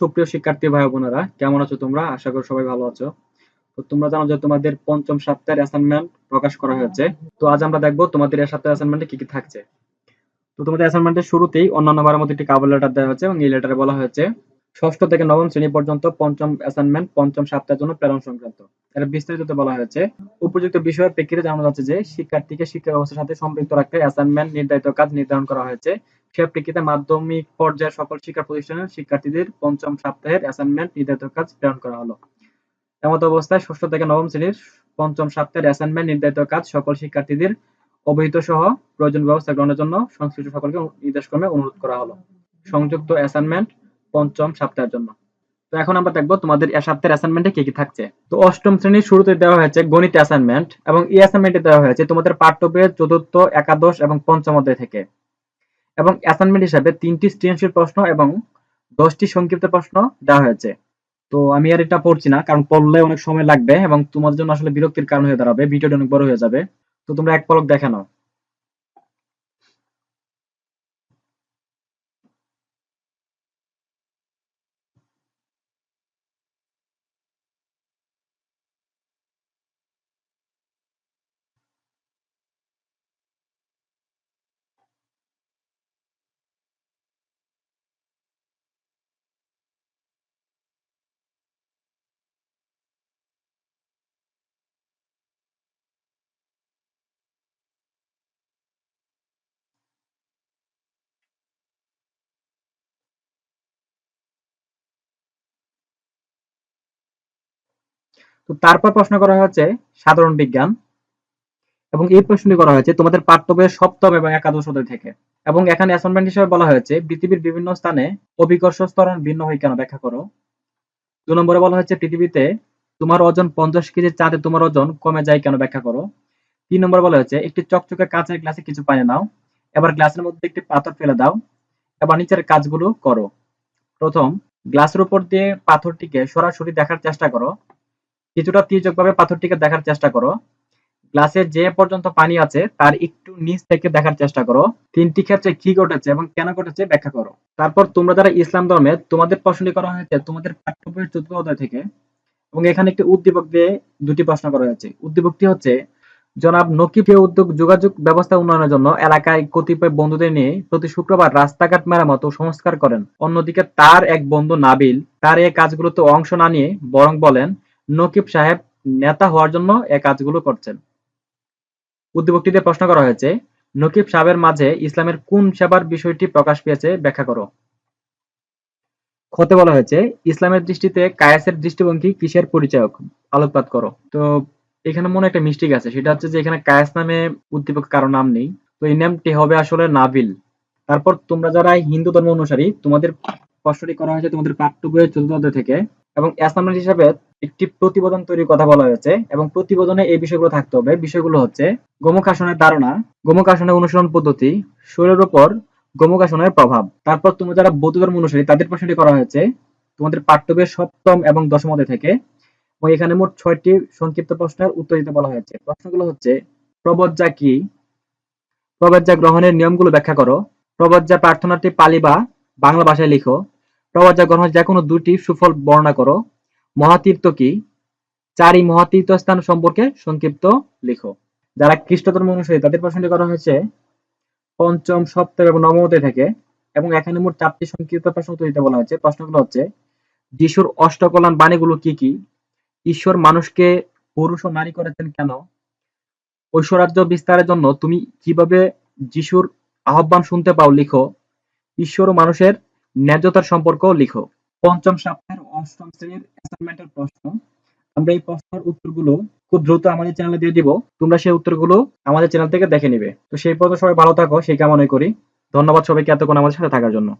সুপ্রিয় শিক্ষার্থী ভাই বোনেরা, কেমন আছো তোমরা? আশা করি সবাই ভালো আছো। তো তোমরা জানো যে তোমাদের পঞ্চম সপ্তাহের অ্যাসাইনমেন্ট প্রকাশ করা হয়েছে। তো আজ আমরা দেখব তোমাদের এই সপ্তাহের অ্যাসাইনমেন্টে কি কি থাকছে। তো তোমাদের অ্যাসাইনমেন্টের শুরুতেই অন্যান্য বারের মধ্যে একটি কাবল লেটার দেওয়া হয়েছে এবং এই লেটারে বলা হয়েছে, ষষ্ঠ থেকে নবম শ্রেণি পর্যন্ত পঞ্চম অ্যাসাইনমেন্ট পঞ্চম সপ্তাহের জন্য প্রেরণ সংক্রান্ত। এর বিস্তারিত বলা হয়েছে, উপযুক্ত বিষয়ের প্রেক্ষিতে জানানো যাচ্ছে যে শিক্ষার্থীকে শিক্ষা ব্যবস্থার সাথে সম্পৃক্ত রাখতে অ্যাসাইনমেন্ট নির্ধারিত কাজ নির্ধারণ করা হয়েছে। সে মাধ্যমিক পর্যায়ের সকল শিক্ষা প্রতিষ্ঠানের শিক্ষার্থীদের পঞ্চম সপ্তাহের অ্যাসাইনমেন্ট নির্ধারিত কাজ প্রেরণ করা হলো। এমত অবস্থায় ষষ্ঠ থেকে নবম শ্রেণির পঞ্চম সপ্তাহের অ্যাসাইনমেন্ট নির্ধারিত কাজ সকল শিক্ষার্থীদের অবহিত সহ প্রয়োজন ব্যবস্থা গ্রহণের জন্য সংশ্লিষ্ট সকলকে নির্দেশক্রমে অনুরোধ করা হলো। সংযুক্ত অ্যাসাইনমেন্ট পঞ্চম সপ্তাহের জন্য। তো এখন আমরা দেখব তোমাদের এ সপ্তাহের অ্যাসাইনমেন্টে কি কি থাকছে। তো অষ্টম শ্রেণির শুরুতে দেওয়া হয়েছে গণিত অ্যাসাইনমেন্ট এবং এই অ্যাসাইনমেন্টে দেওয়া হয়েছে তোমাদের পাঠ্য বইয়ের চতুর্থ, একাদশ এবং পঞ্চম অধ্যায় থেকে। এবং অ্যাসাইনমেন্ট হিসাবে তিনটি সৃজনশীল প্রশ্ন এবং দশটি সংক্ষিপ্ত প্রশ্ন দেওয়া হয়েছে। তো আমি আর এটা পড়ছি না, কারণ পড়লে অনেক সময় লাগবে এবং তোমার জন্য আসলে বিরক্তির কারণ হয়ে দাঁড়াবে, ভিডিওটা অনেক বড় হয়ে যাবে। তো তোমরা এক পলক দেখে নাও। তো তারপর প্রশ্ন করা হয়েছে সাধারণ বিজ্ঞান, এবং এই প্রশ্নটি করা হয়েছে তোমাদের পাঠ্য বইয়ের সপ্তম এবং একাদশ অধ্যায় থেকে। এবং এখানে অ্যাসাইনমেন্ট হিসেবে বলা হয়েছে, পৃথিবীর বিভিন্ন স্থানে অভিকর্ষ স্তরণ ভিন্ন হয় কেন? ব্যাখ্যা করো। দু নম্বরে বলা হয়েছে, পৃথিবীতে তোমার ওজন পঞ্চাশ কেজি, চাঁদে তোমার ওজন কমে যায় কেন? ব্যাখ্যা করো। তিন নম্বর বলা হয়েছে, একটি চকচকে কাঁচের গ্লাসে কিছু পানি নাও, এবার গ্লাসের মধ্যে একটি পাথর ফেলে দাও, এবার নিচের কাজগুলো করো। প্রথম, গ্লাসের উপর দিয়ে পাথরটিকে সরাসরি দেখার চেষ্টা করো। কিছুটা তীর্যকভাবে পাথরটিকে দেখার চেষ্টা করো। গ্লাসে যে পর্যন্ত পানি আছে, তার একটু নিচ থেকে দেখার চেষ্টা করো। তিনটি ক্ষেত্রে কি ঘটেছে এবং কেন ঘটেছে ব্যাখ্যা করো। তারপর তোমরা যারা ইসলাম ধর্মে, তোমাদের প্রশ্নটি করা হয়েছে, তোমাদের পাঠ্য বইয়ের চতুর্থ অধ্যায় থেকে। এবং এখানে একটি উদ্দীপক দিয়ে দুটি প্রশ্ন করা হয়েছে। উদ্দীপকটি হচ্ছে, জনাব নকিব উদ্যোগ যোগাযোগ ব্যবস্থা উন্নয়নের জন্য এলাকায় কতিপয় বন্ধুদের নিয়ে প্রতি শুক্রবার রাস্তাঘাট মেরামত ও সংস্কার করেন। অন্যদিকে তার এক বন্ধু নাবিল, তার এই কাজগুলোতে অংশ না নিয়ে বরং বলেন নকিব সাহেব নেতা হওয়ার জন্য এ কাজগুলো করছেন। উদ্দীপকটিতে প্রশ্ন করা হয়েছে, নকিব সাহেবের মাঝে ইসলামের কোন সেবার বিষয়টি প্রকাশ পেয়েছে ব্যাখ্যা করো। খতে বলা হয়েছে, ইসলামের দৃষ্টিতে কায়াসের দৃষ্টিভঙ্গি কিসের পরিচয়ক? আলোকপাত করো। তো এখানে মনে একটা মিস্টেক আছে, সেটা হচ্ছে যে এখানে কায়াস নামে উদ্দীপক কারও নাম নেই। তো এই নামটি হবে আসলে নাবিল। তারপর তোমরা যারা হিন্দু ধর্ম অনুসারী, তোমাদের প্রশ্নটি করা হয়েছে তোমাদের পাঠ্য বইয়ের চতুর্থ থেকে। এবং অ্যাসাইনমেন্ট হিসাবে একটি প্রতিবেদন তৈরির কথা বলা হয়েছে এবং প্রতিবেদনে এই বিষয়গুলো থাকতে হবে। বিষয়গুলো হচ্ছে গোমুখ আসনের ধারণা গোমুখ আসনের অনুসরণ পদ্ধতি, শরীরের উপর গোমুখ আসনের প্রভাব। তারপর তোমরা যারা বৌদ্ধ ধর্ম অনুসারী, তাদের প্রশ্নটি করা হয়েছে, তোমাদের পাঠ্য বইয়ের সপ্তম এবং দশম থেকে। এবং এখানে মোট ছয়টি সংক্ষিপ্ত প্রশ্নের উত্তর দিতে বলা হয়েছে। প্রশ্নগুলো হচ্ছে, প্রবজ্জা কি? প্রবজ্জা গ্রহণের নিয়মগুলো ব্যাখ্যা করো। প্রবজ্জা প্রার্থনাটি পালি বা বাংলা ভাষায় লিখো। প্রবজ্জা গ্রহণের যে কোনো দুটি সুফল বর্ণনা করো। মহাতীর্থ কি? চারি মহাতীর্থ স্থান সম্পর্কে সংক্ষিপ্ত লিখো। যারা খ্রিস্ট ধর্ম অনুসারী তাদের প্রশ্নটি করা হয়েছে, পঞ্চম সপ্তম এবং নবম অধ্যায় থেকে, এবং এখানে মোট চারটি সংক্ষিপ্ত প্রশ্ন উত্তর দিতে বলা হয়েছে। প্রশ্নগুলো হচ্ছে, যিশুর অষ্টকল্যাণ বাণীগুলো কি কি? ঈশ্বর মানুষকে পুরুষ ও নারী করেছেন কেন? ঐশ্বরাজ্য বিস্তারের জন্য তুমি কীভাবে যিশুর আহ্বান শুনতে পাও লিখো। ঈশ্বর ও মানুষের ন্যায্যতার সম্পর্ক লিখো। পঞ্চম সপ্তাহের অষ্টম শ্রেণির অ্যাসাইনমেন্টের প্রশ্ন। আমরা এই প্রশ্নের উত্তরগুলো খুব দ্রুত আমাদের চ্যানেলে দিয়ে দিব। তোমরা সেই উত্তরগুলো আমাদের চ্যানেল থেকে দেখে নিবে। তো সেই পর্যন্ত সবাই ভালো থাকো, সেই কামনাই করি। ধন্যবাদ সবাইকে এতক্ষণ আমাদের সাথে থাকার জন্য।